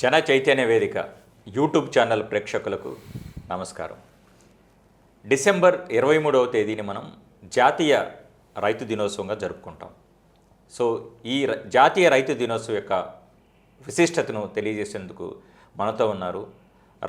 జన చైతన్య వేదిక YouTube channel ప్రేక్షకులకు నమస్కారం. డిసెంబర్ ఇరవై మూడవ తేదీని మనం జాతీయ రైతు దినోత్సవంగా జరుపుకుంటాం. సో ఈ జాతీయ రైతు దినోత్సవం యొక్క విశిష్టతను తెలియజేసేందుకు మనతో ఉన్నారు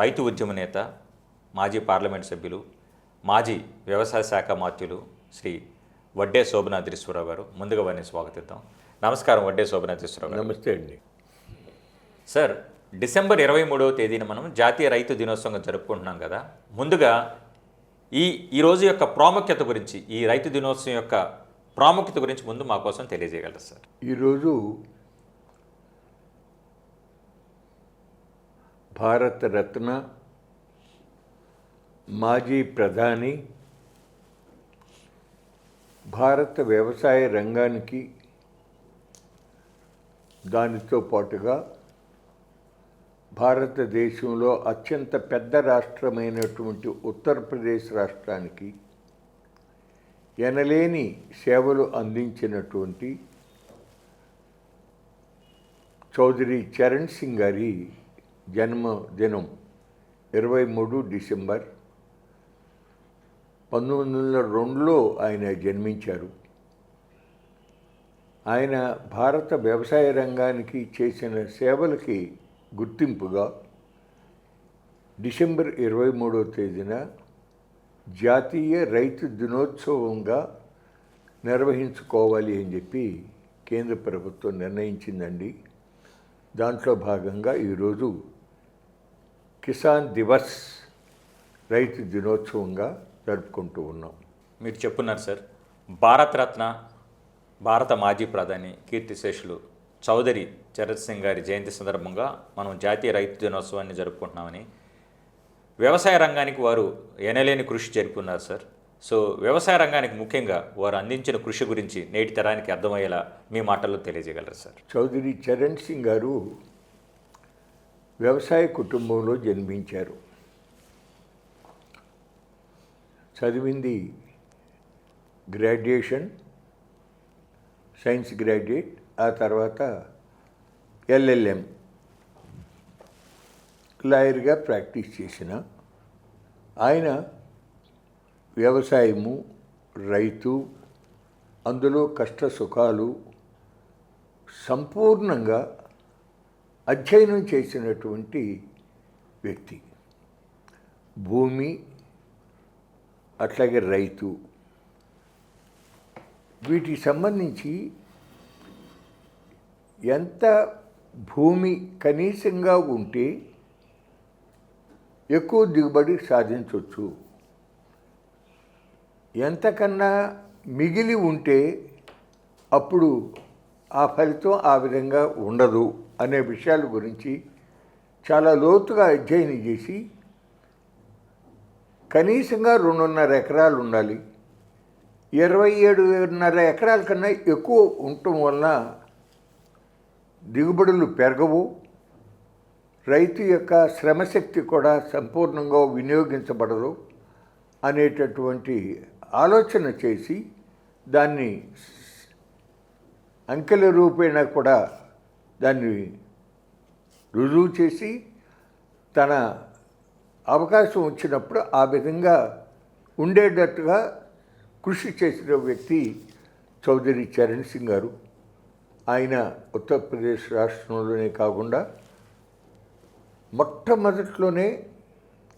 రైతు ఉద్యమ నేత మాజీ పార్లమెంట్ సభ్యులు మాజీ వ్యవసాయ శాఖ మాత్యులు శ్రీ వడ్డే శోభనాద్రీశ్వరరావు గారు. ముందుగా వారిని స్వాగతిద్దాం. నమస్కారం వడ్డే శోభనాద్రీశ్వరరావు గారు. నమస్తే అండి. సార్ డిసెంబర్ ఇరవై మూడవ తేదీన మనం జాతీయ రైతు దినోత్సవంగా జరుపుకుంటున్నాం కదా. ముందుగా ఈ ఈరోజు యొక్క ప్రాముఖ్యత గురించి ఈ రైతు దినోత్సవం యొక్క ప్రాముఖ్యత గురించి ముందు మా కోసం తెలియజేయగలరు సార్. ఈరోజు భారతరత్న మాజీ ప్రధాని భారత వ్యవసాయ రంగానికి దానితో పాటుగా భారతదేశంలో అత్యంత పెద్ద రాష్ట్రమైనటువంటి ఉత్తరప్రదేశ్ రాష్ట్రానికి ఎనలేని సేవలు అందించినటువంటి చౌదరి చరణ్ సింగ్ గారి జన్మదినం ఇరవై మూడు డిసెంబర్ పంతొమ్మిది వందల రెండులో ఆయన జన్మించారు. ఆయన భారత వ్యవసాయ రంగానికి చేసిన సేవలకి గుర్తింపుగా డిసెంబర్ ఇరవై మూడవ తేదీన జాతీయ రైతు దినోత్సవంగా నిర్వహించుకోవాలి అని చెప్పి కేంద్ర ప్రభుత్వం నిర్ణయించిందండి. దాంట్లో భాగంగా ఈరోజు కిసాన్ దివస్ రైతు దినోత్సవంగా జరుపుకుంటూ ఉన్నాం. మీరు చెప్పున్నారు సార్. భారతరత్న భారత మాజీ ప్రధాని కీర్తిశేషులు చౌదరి చరణ్ సింగ్ గారి జయంతి సందర్భంగా మనం జాతీయ రైతు దినోత్సవాన్ని జరుపుకుంటున్నామని. వ్యవసాయ రంగానికి వారు ఎనలేని కృషి జరుపుకున్నారు సార్. సో వ్యవసాయ రంగానికి ముఖ్యంగా వారు అందించిన కృషి గురించి నేటి తరానికి అర్థమయ్యేలా మీ మాటల్లో తెలియజేయగలరు సార్. చౌదరి చరణ్ సింగ్ గారు వ్యవసాయ కుటుంబంలో జన్మించారు. చదివింది గ్రాడ్యుయేషన్ సైన్స్ గ్రాడ్యుయేట్ తర్వాత ఎల్ఎల్ఎం. లాయర్గా ప్రాక్టీస్ చేసిన ఆయన వ్యవసాయము రైతు అందులో కష్ట సుఖాలు సంపూర్ణంగా అధ్యయనం చేసినటువంటి వ్యక్తి. భూమి అట్లాగే రైతు. వీటికి సంబంధించి ఎంత భూమి కనీసంగా ఉంటే ఎక్కువ దిగుబడి సాధించవచ్చు ఎంతకన్నా మిగిలి ఉంటే అప్పుడు ఆ ఫలితం ఆ విధంగా ఉండదు అనే విషయాల గురించి చాలా లోతుగా అధ్యయనం చేసి కనీసంగా రెండున్నర ఎకరాలు ఉండాలి. ఇరవై ఏడున్నర ఎకరాల కన్నా ఎక్కువ ఉండటం వలన దిగుబడులు పెరగవు. రైతు యొక్క శ్రమశక్తి కూడా సంపూర్ణంగా వినియోగించబడదు అనేటటువంటి ఆలోచన చేసి దాన్ని అంకెల రూపేణ కూడా దాన్ని రుజువు చేసి తన అవకాశం వచ్చినప్పుడు ఆ విధంగా ఉండేటట్టుగా కృషి చేసిన వ్యక్తి చౌదరి చరణ్ సింగ్ గారు. ఆయన ఉత్తరప్రదేశ్ రాష్ట్రంలోనే కాకుండా మొట్టమొదట్లోనే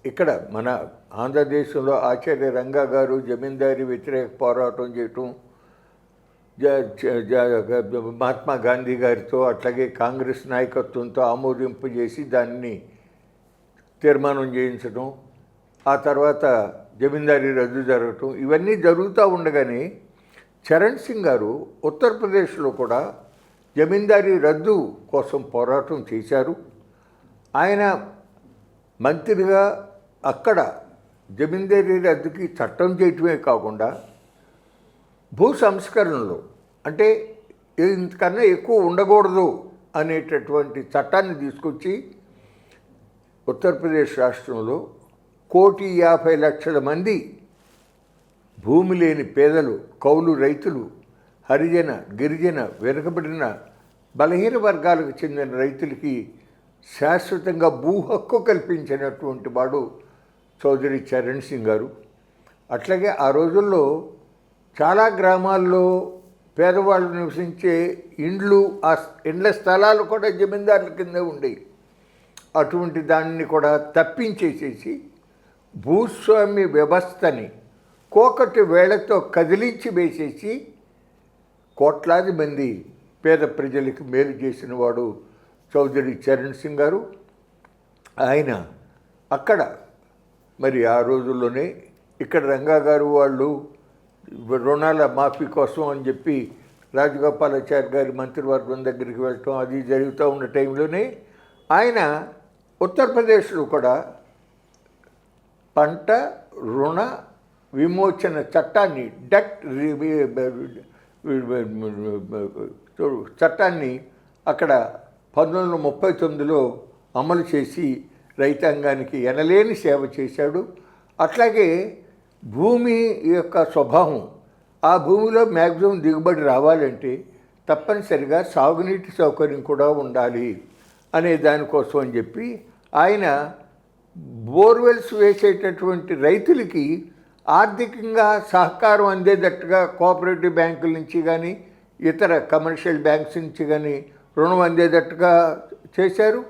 ఇక్కడ మన ఆంధ్రదేశంలో ఆచార్య రంగా గారు జమీందారీ వ్యతిరేక పోరాటం చేయటం జ- మహాత్మా గాంధీ గారితో అట్లాగే కాంగ్రెస్ నాయకత్వంతో ఆమోదింపజేసి దాన్ని తీర్మానం చేయించడం ఆ తర్వాత జమీందారీ రద్దు జరగటం ఇవన్నీ జరుగుతూ ఉండగానే చరణ్ సింగ్ గారు ఉత్తరప్రదేశ్లో కూడా జమీందారీ రద్దు కోసం పోరాటం చేశారు. ఆయన మంత్రిగా అక్కడ జమీందారీ రద్దుకి చట్టం చేయటమే కాకుండా భూ సంస్కరణలు అంటే ఇంతకన్నా ఎక్కువ ఉండకూడదు అనేటటువంటి చట్టాన్ని తీసుకొచ్చి ఉత్తరప్రదేశ్ రాష్ట్రంలో కోటి యాభై లక్షల మంది భూమి లేని పేదలు కౌలు రైతులు హరిజన గిరిజన వెనుకబడిన బలహీన వర్గాలకు చెందిన రైతులకి శాశ్వతంగా భూ హక్కు కల్పించినటువంటి వాడు చౌదరి చరణ్ సింగ్ గారు. అట్లాగే ఆ రోజుల్లో చాలా గ్రామాల్లో పేదవాళ్ళు నివసించే ఇండ్లు ఆ ఇండ్ల స్థలాలు కూడా జమీందారుల కింద ఉండేవి. అటువంటి దాన్ని కూడా తప్పించేసేసి భూస్వామ్య వ్యవస్థని కోకటి వేళతో కదిలించి వేసేసి కోట్లాది మంది పేద ప్రజలకు మేలు చేసిన వాడు చౌదరి చరణ్ సింగ్ గారు. ఆయన అక్కడ మరి ఆ రోజుల్లోనే ఇక్కడ రంగా గారు వాళ్ళు రుణాల మాఫీ కోసం అని చెప్పి రాజగోపాలాచారి గారి మంత్రివర్గం దగ్గరికి వెళ్ళటం అది జరుగుతూ ఉన్న టైంలోనే ఆయన ఉత్తరప్రదేశ్లో కూడా పంట రుణ విమోచన చట్టాన్ని డెట్ చట్టాన్ని అక్కడ పంతొమ్మిది వందల ముప్పై తొమ్మిదిలో అమలు చేసి రైతాంగానికి ఎనలేని సేవ చేశాడు. అట్లాగే భూమి యొక్క స్వభావం ఆ భూమిలో మ్యాక్సిమం దిగుబడి రావాలంటే తప్పనిసరిగా సాగునీటి సౌకర్యం కూడా ఉండాలి అనే దానికోసం అని చెప్పి ఆయన బోర్వెల్స్ వేసేటటువంటి రైతులకి ఆర్థికంగా సహకారం అందేటట్టుగా కోఆపరేటివ్ బ్యాంకుల నుంచి కానీ ఇతర కమర్షియల్ బ్యాంక్స్ నుంచి కానీ రుణం అందేటట్టుగా చేశారు.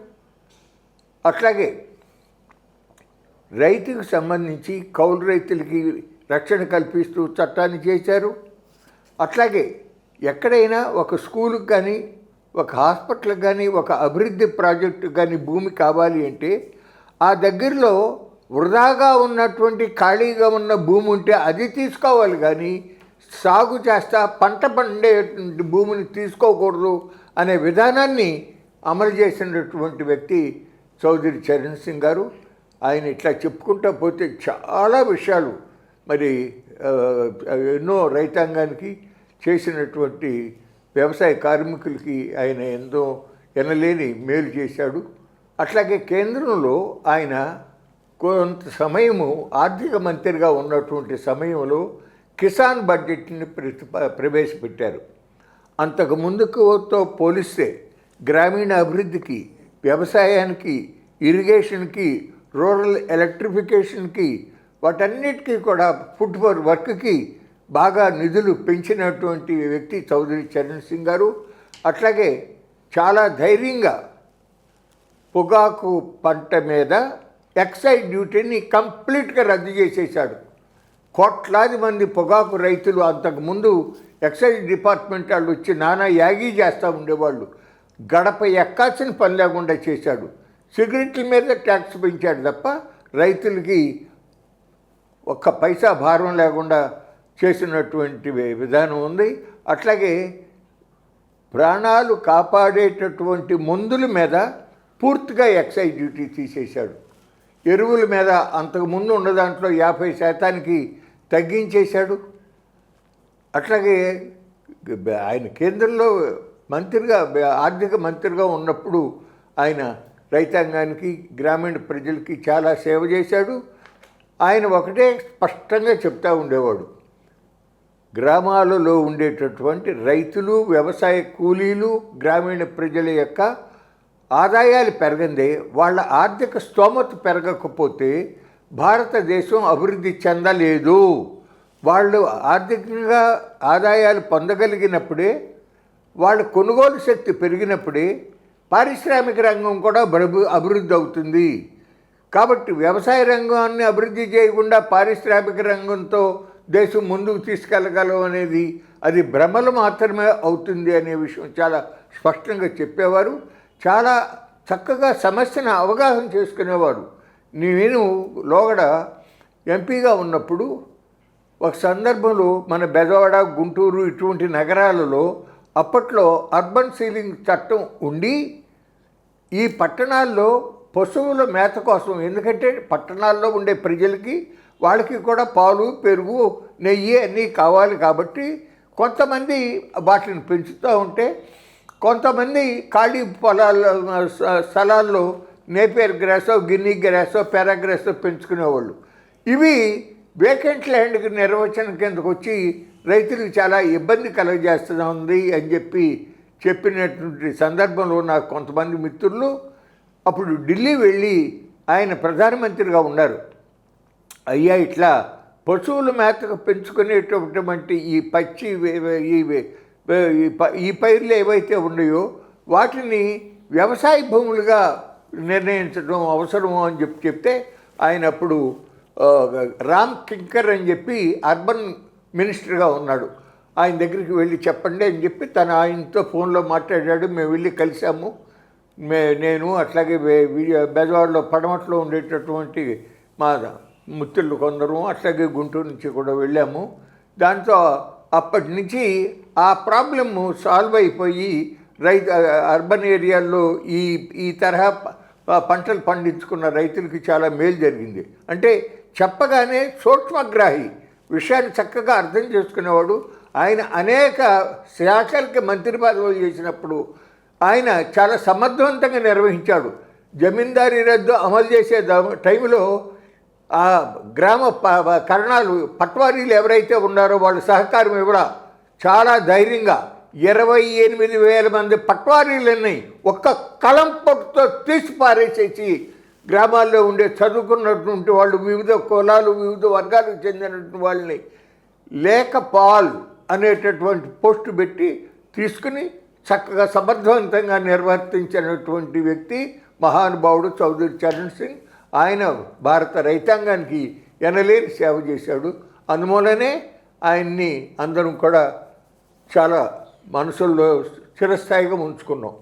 అట్లాగే రైతుకు సంబంధించి కౌలు రైతులకి రక్షణ కల్పిస్తూ చట్టాన్ని చేశారు. అట్లాగే ఎక్కడైనా ఒక స్కూలుకు కానీ ఒక హాస్పిటల్కి కానీ ఒక అభివృద్ధి ప్రాజెక్టు కానీ భూమి కావాలి అంటే ఆ దగ్గరలో వృధాగా ఉన్నటువంటి ఖాళీగా ఉన్న భూమి ఉంటే అది తీసుకోవాలి కానీ సాగు చేస్తా పంట పండేటువంటి భూమిని తీసుకోకూడదు అనే విధానాన్ని అమలు చేసినటువంటి వ్యక్తి చౌదరి చరణ్ సింగ్ గారు. ఆయన ఇట్లా చెప్పుకుంటా పోతే చాలా విషయాలు మరి ఎన్నో రైతాంగానికి చేసినటువంటి వ్యవసాయ కార్మికులకి ఆయన ఎంతో ఎనలేని మేలు చేశాడు. అట్లాగే కేంద్రంలో ఆయన కొంత సమయము ఆర్థిక మంత్రిగా ఉన్నటువంటి సమయంలో కిసాన్ బడ్జెట్ని ప్రవేశపెట్టారు. అంతకు ముందుకుతో పోలిస్తే గ్రామీణ అభివృద్ధికి వ్యవసాయానికి ఇరిగేషన్కి రూరల్ ఎలక్ట్రిఫికేషన్కి వాటన్నిటికీ కూడా ఫుడ్ ఫర్ వర్క్కి బాగా నిధులు పెంచినటువంటి వ్యక్తి చౌదరి చరణ్ సింగ్ గారు. అట్లాగే చాలా ధైర్యంగా పొగాకు పంట మీద ఎక్సైజ్ డ్యూటీని కంప్లీట్గా రద్దు చేసేశాడు. కోట్లాది మంది పొగాకు రైతులు అంతకుముందు ఎక్సైజ్ డిపార్ట్మెంట్ వాళ్ళు వచ్చి నానా యాగీ చేస్తూ ఉండేవాళ్ళు. గడప ఎక్కాల్సిన పని లేకుండా చేశాడు. సిగరెట్ల మీద ట్యాక్స్ పెంచాడు తప్ప రైతులకి ఒక్క పైసా భారం లేకుండా చేసినటువంటి విధానం ఉంది. అట్లాగే ప్రాణాలు కాపాడేటటువంటి మందుల మీద పూర్తిగా ఎక్సైజ్ డ్యూటీ తీసేశాడు. ఎరువుల మీద అంతకుముందు ఉన్న దాంట్లో యాభై శాతానికి తగ్గించేశాడు. అట్లాగే ఆయన కేంద్రంలో మంత్రిగా ఆర్థిక మంత్రిగా ఉన్నప్పుడు ఆయన రైతాంగానికి గ్రామీణ ప్రజలకి చాలా సేవ చేశాడు. ఆయన ఒకటే స్పష్టంగా చెప్తా ఉండేవాడు. గ్రామాలలో ఉండేటటువంటి రైతులు వ్యవసాయ కూలీలు గ్రామీణ ప్రజల యొక్క ఆదాయాలు పెరగందే వాళ్ళ ఆర్థిక స్తోమత పెరగకపోతే భారతదేశం అభివృద్ధి చెందలేదు. వాళ్ళు ఆర్థికంగా ఆదాయాలు పొందగలిగినప్పుడే వాళ్ళ కొనుగోలు శక్తి పెరిగినప్పుడే పారిశ్రామిక రంగం కూడా అభివృ అభివృద్ధి అవుతుంది. కాబట్టి వ్యవసాయ రంగాన్ని అభివృద్ధి చేయకుండా పారిశ్రామిక రంగంతో దేశం ముందుకు తీసుకెళ్ళగలం అనేది అది భ్రమలు మాత్రమే అవుతుంది అనే విషయం చాలా స్పష్టంగా చెప్పేవారు. చాలా చక్కగా సమస్యను అవగాహన చేసుకునేవారు నేను లోగడ ఎంపీగా ఉన్నప్పుడు ఒక సందర్భంలో మన బెజవాడ గుంటూరు ఇటువంటి నగరాలలో అప్పట్లో అర్బన్ సీలింగ్ చట్టం ఉండి ఈ పట్టణాల్లో పశువుల మేత కోసం ఎందుకంటే పట్టణాల్లో ఉండే ప్రజలకి వాళ్ళకి కూడా పాలు పెరుగు నెయ్యి అన్నీ కావాలి కాబట్టి కొంతమంది వాటిని పెంచుతూ ఉంటే కొంతమంది ఖాళీ పొలాల్లో స్థలాల్లో నేపేర్ గ్రాసో గిన్నీ గ్రాసో పారాగ్రాసో పెంచుకునేవాళ్ళు. ఇవి వేకెంట్ ల్యాండ్కి నిర్వచనం కిందకు వచ్చి రైతులకు చాలా ఇబ్బంది కలుగజేస్తుంది అని చెప్పి చెప్పినటువంటి సందర్భంలో నాకు కొంతమంది మిత్రులు అప్పుడు ఢిల్లీ వెళ్ళి ఆయన ప్రధానమంత్రిగా ఉన్నారు. అయ్యా ఇట్లా పశువుల మేతకు పెంచుకునేటటువంటి ఈ పచ్చి ఈ ఈ ఈ పైర్లు ఏవైతే ఉన్నాయో వాటిని వ్యవసాయ భూములుగా నిర్ణయించడం అవసరము అని చెప్పి చెప్తే ఆయన అప్పుడు రామ్ కింకర్ అని చెప్పి అర్బన్ మినిస్టర్గా ఉన్నాడు. ఆయన దగ్గరికి వెళ్ళి చెప్పండి అని చెప్పి తను ఆయనతో ఫోన్లో మాట్లాడాడు. మేము వెళ్ళి కలిసాము మే నేను అట్లాగే బెజవాడలో పడమట్లో ఉండేటటువంటి మా ముత్తులు కొందరు అట్లాగే గుంటూరు నుంచి కూడా వెళ్ళాము. దాంతో అప్పటి నుంచి ఆ ప్రాబ్లమ్ సాల్వ్ అయిపోయి రైతు అర్బన్ ఏరియాల్లో ఈ ఈ తరహా పంటలు పండించుకున్న రైతులకి చాలా మేలు జరిగింది. అంటే చెప్పగానే సూక్ష్మగ్రాహి విషయాన్ని చక్కగా అర్థం చేసుకునేవాడు. ఆయన అనేక శాఖలకి మంత్రి పదవులు చేసినప్పుడు ఆయన చాలా సమర్థవంతంగా నిర్వహించాడు. జమీందారీ రద్దు అమలు చేసే టైంలో ఆ గ్రామ ప- కరణాలు పట్వారీలు ఎవరైతే ఉన్నారో వాళ్ళు సహకారం ఇవ్వడా చాలా ధైర్యంగా ఇరవై ఎనిమిది వేల మంది పట్వారీలని ఒక్క కలం పట్టుతో తీసి పారేసేసి గ్రామాల్లో ఉండే చదువుకున్నటువంటి వాళ్ళు వివిధ కులాలు వివిధ వర్గాలకు చెందినటువంటి వాళ్ళని లేక పాల్ అనేటటువంటి పోస్టు పెట్టి తీసుకుని చక్కగా సమర్థవంతంగా నిర్వర్తించినటువంటి వ్యక్తి మహానుభావుడు చౌదరి చరణ్ సింగ్. ఆయన భారత రైతాంగానికి ఎనలేని సేవ చేశాడు. అందువలనే ఆయన్ని అందరం కూడా చాలా మనసుల్లో చిరస్థాయిగా ఉంచుకున్నాం.